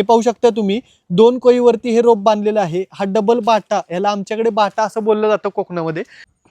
हे पाहू शकता तुम्ही दोन कोईवरती हे रोप बांधलेलं आहे. हा डबल बाटा याला आमच्याकडे बाटा असं बोललं जातं कोकणामध्ये.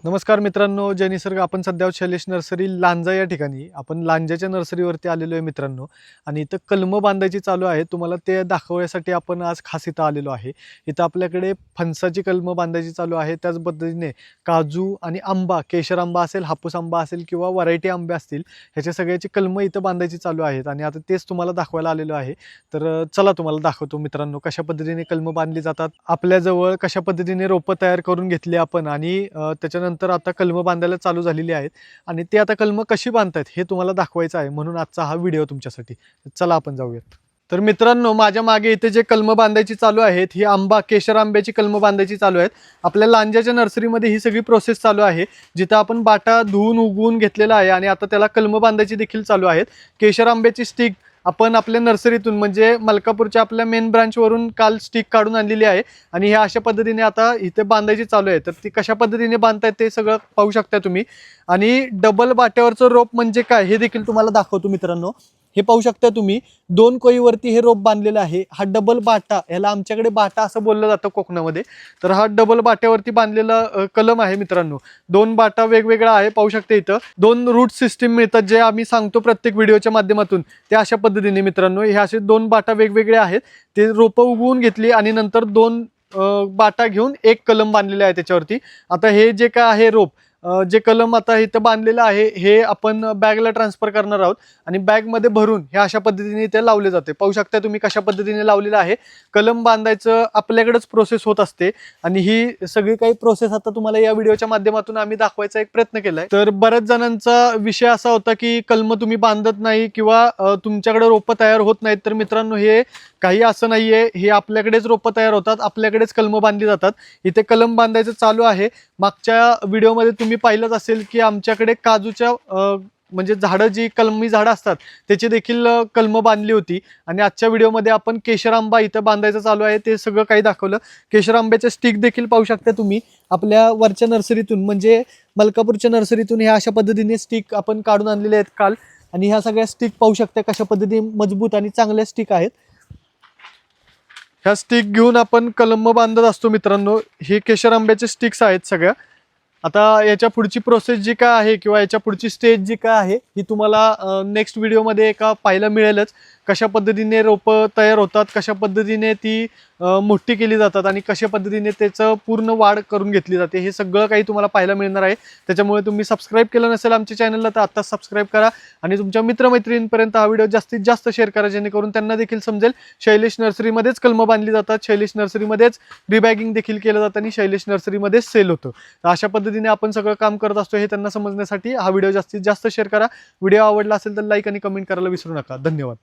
नमस्कार मित्रांनो जय निसर्ग. आपण सध्या शैलेश नर्सरी लांजा या ठिकाणी. आपण लांजाच्या नर्सरीवरती आलेलो आहे मित्रांनो. आणि इथं कलमं बांधायची चालू आहे. तुम्हाला ते दाखवण्यासाठी आपण आज खास इथं आलेलो आहे. इथं आपल्याकडे फणसाची कलमं बांधायची चालू आहे. त्याच पद्धतीने काजू आणि आंबा केशर आंबा असेल हापूस आंबा असेल किंवा व्हरायटी आंबे असतील ह्याच्या सगळ्याची कलमं इथं बांधायची चालू आहेत. आणि आता तेच तुम्हाला दाखवायला आलेलो आहे. तर चला तुम्हाला दाखवतो मित्रांनो कशा पद्धतीने कलमं बांधली जातात. आपल्याजवळ कशा पद्धतीने रोपं तयार करून घेतली आपण आणि त्याच्यानंतर त्याच्यानंतर आता कलमं बांधायला चालू झालेली आहेत. आणि ते आता कलमं कशी बांधतायत हे तुम्हाला दाखवायचं आहे म्हणून आजचा हा व्हिडिओ तुमच्यासाठी. चला आपण जाऊयात. तर मित्रांनो माझ्या मागे इथे जे कलमं बांधायची चालू आहेत ही आंबा केशर आंब्याची कलमं बांधायची चालू आहेत. आपल्या लांजाच्या नर्सरीमध्ये ही सगळी प्रोसेस चालू आहे. जिथं आपण बाटा धुवून उगवून घेतलेला आहे आणि आता त्याला कलमं बांधायची देखील चालू आहेत. केशर आंब्याची स्टिक आपण आपल्या नर्सरीतून म्हणजे मलकापूरच्या आपल्या मेन ब्रांचवरून काल स्टिक काढून आणलेली आहे. आणि हे अशा पद्धतीने आता इथे बांधायची चालू आहे. तर ती कशा पद्धतीने बांधतायत ते सगळं पाहू शकता तुम्ही. आणि डबल बाट्यावरचं रोप म्हणजे काय? हे देखील तुम्हाला दाखवतो मित्रांनो. हे पाहू शकता तुम्ही दोन कोईवरती हे रोप बांधलेलं आहे. हा डबल बाटा याला आमच्याकडे बाटा असं बोललं जातं कोकणामध्ये. तर हा डबल बाट्यावरती बांधलेला कलम आहे मित्रांनो. दोन बाटा वेगवेगळा आहे पाहू शकता इथं. दोन रूट सिस्टीम मिळतात जे आम्ही सांगतो प्रत्येक व्हिडिओच्या माध्यमातून. ते अशा पद्धतीने मित्रांनो हे असे दोन बाटा वेगवेगळे आहेत. ते रोपं उगवून घेतली आणि नंतर दोन बाटा घेऊन एक कलम बांधलेले आहे त्याच्यावरती. आता हे जे काय आहे रोप जे कलम आता इथं बांधलेलं आहे हे आपण बॅगला ट्रान्सफर करणार आहोत. आणि बॅगमध्ये भरून हे अशा पद्धतीने इथे लावले जाते. पाहू शकता तुम्ही कशा पद्धतीने लावलेलं आहे. कलम बांधायचं आपल्याकडेच प्रोसेस होत असते. आणि ही सगळी काही प्रोसेस आता तुम्हाला या व्हिडिओच्या माध्यमातून आम्ही दाखवायचा एक प्रयत्न केलाय. तर बऱ्याच जणांचा विषय असा होता की कलम तुम्ही बांधत नाही किंवा तुमच्याकडे रोपं तयार होत नाहीत. तर मित्रांनो हे काही असं नाहीये. हे आपल्याकडेच रोपं तयार होतात. आपल्याकडेच कलम बांधली जातात. इथे कलम बांधायचं चालू आहे. मागच्या व्हिडिओमध्ये तुम्ही पाहिलंच असेल की आमच्याकडे काजूच्या म्हणजे झाडं जी कलमी झाडं असतात त्याची देखील कलम कलमं बांधली होती. आणि आजच्या व्हिडिओमध्ये आपण केशर आंबा इथं बांधायचं चालू आहे ते सगळं काही दाखवलं. केशर आंब्याचे स्टिक देखील पाहू शकता तुम्ही. आपल्या वरच्या नर्सरीतून म्हणजे मलकापूरच्या नर्सरीतून ह्या अशा पद्धतीने स्टिक आपण काढून आणलेले आहेत काल. आणि ह्या सगळ्या स्टिक पाहू शकता कशा पद्धतीने मजबूत आणि चांगल्या स्टिक आहेत. ह्या स्टिक घेऊन आपण कलम बांधत असतो मित्रांनो. हे केशर आंब्याचे स्टिक्स आहेत सगळ्या. आता याच्या पुढची प्रोसेस जी काय आहे किंवा याच्या पुढची स्टेज जी काय आहे ही तुम्हाला नेक्स्ट व्हिडिओमध्ये एका पाहायला मिळेलच. कशा पद्धतीने रोपं तयार होतात कशा पद्धतीने ती मोठी केली जातात आणि कशा पद्धतीने त्याचं पूर्ण वाढ करून घेतली जाते हे सगळं काही तुम्हाला पाहायला मिळणार आहे. त्याच्यामुळे तुम्ही सबस्क्राईब केलं नसेल आमच्या चॅनलला तर आत्ताच सबस्क्राईब करा आणि तुमच्या मित्रमैत्रिणींपर्यंत हा व्हिडिओ जास्तीत जास्त शेअर करा जेणेकरून त्यांना देखील समजेल शैलेश नर्सरीमध्येच कलमं बांधली जातात शैलेश नर्सरीमध्येच रिबॅगिंग देखील केलं जातं आणि शैलेश नर्सरीमध्येच सेल होतं. तर अशा पद्धतीने आपण सगळं काम करत असतो हे त्यांना समजण्यासाठी हा व्हिडिओ जास्तीत जास्त शेअर करा. व्हिडिओ आवडला असेल तर लाईक आणि कमेंट करायला विसरू नका. धन्यवाद.